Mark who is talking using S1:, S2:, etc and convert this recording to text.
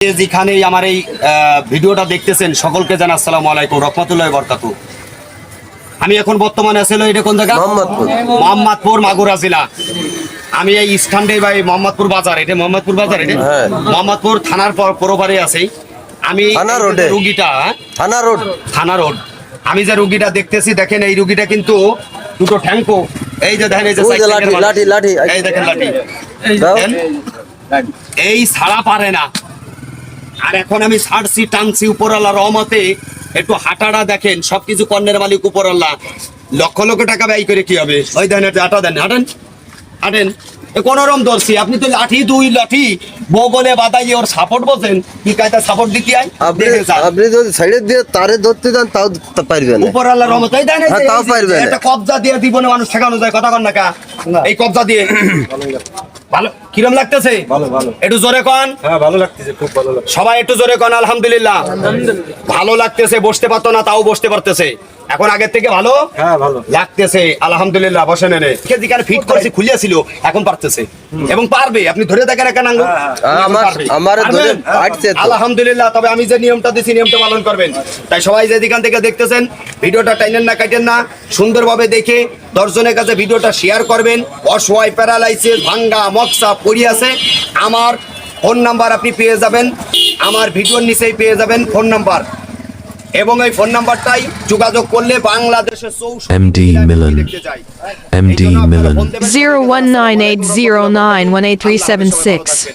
S1: যে যেখানেই আমার এই ভিডিওটা দেখতেছেন সকলকে জানা আসসালামু আলাইকুম রহমতুল্লাহ বরকাতু আমি এখন বর্তমানে আসলে এটা কোন জায়গা
S2: মোহাম্মদপুর।
S1: মাগুরা জেলা আমি এই স্থানটাই ভাই মোহাম্মদপুর বাজার এটা মোহাম্মদপুর বাজার এটা
S2: হ্যাঁ।
S1: মোহাম্মদপুর থানার পর পরপারে আছে আমি। রুগীটা হ্যাঁ?
S2: থানা রোড
S1: থানা রোড আমি যে রুগীটা দেখতেছি দেখেন এই রুগীটা কিন্তু দুটো ট্যাঙ্কো এই যে দেখেন এই যে
S2: লাঠি, লাঠি, লাঠি।
S1: এই দেখেন লাঠি দেখেন? এই ছাড়া পারে না আর এখন আমি ছাড়ছি টানছি উপরওয়ালা রহমতে একটু হাঁটাটা দেখেন সবকিছু কর্ণের মালিক উপরওয়ালা। লক্ষ লক্ষ টাকা ব্যয় করে কি হবে? ওই দেন হাঁটা দেন হাঁটেন হাঁটেন। এ কোন রকম ধরছি আপনি তো লাঠি দুই লাঠি বগলে বাদাই ওর সাপোর্ট বলছেন। কি কায়দা সাপোর্ট দিতে আই
S2: আপনি আপনি যদি সাইডে দিয়ে তারে ধরতে যান তাও তো পারবেন না।
S1: উপর আল্লাহর রহমত এই দেন
S2: হ্যাঁ, তাও পারবে না।
S1: একটা কবজা দিয়ে জীবনে মানুষ ঠেকানো যায় কথা কন না কা। এই কবজা দিয়ে। ভালো কিরম লাগতেছে?
S3: ভালো ভালো।
S1: একটু জোরে কন।
S3: হ্যাঁ ভালো লাগতেছে খুব ভালো লাগছে
S1: সবাই একটু জোরে কন আলহামদুলিল্লাহ। ভালো লাগতেছে বসতে পারতো না তাও বসতে পারতেছে। এখন আগের থেকে ভালো?
S3: হ্যাঁ ভালো।
S1: লাগতেছে আলহামদুলিল্লাহ বসে নেনে যেখানে ফিট করেছি খুলিয়াছিল এখন পারতেছে। এবং পারবে আপনি ধরে দেখেন একটা নাঙ্গল।
S2: হ্যাঁ, তো।
S1: আলহামদুলিল্লাহ তবে আমি যে নিয়মটা দিছি নিয়মটা পালন করবেন। তাই সবাই যে দিকান থেকে দেখতেছেন ভিডিওটা টাইনেন না কাটেন না। সুন্দরভাবে দেখে দর্শনের কাছে ভিডিওটা শেয়ার করবেন। অসহায় প্যারালাইসিস ভাঙ্গা মক্সা পড়ি আছে। আমার ফোন নাম্বার আপনি পেয়ে যাবেন। আমার ভিডিওর নিচেই পেয়ে যাবেন ফোন নাম্বার এবং এই ফোন নাম্বারটাই যোগাযোগ করলে বাংলাদেশের
S4: one eight three seven six.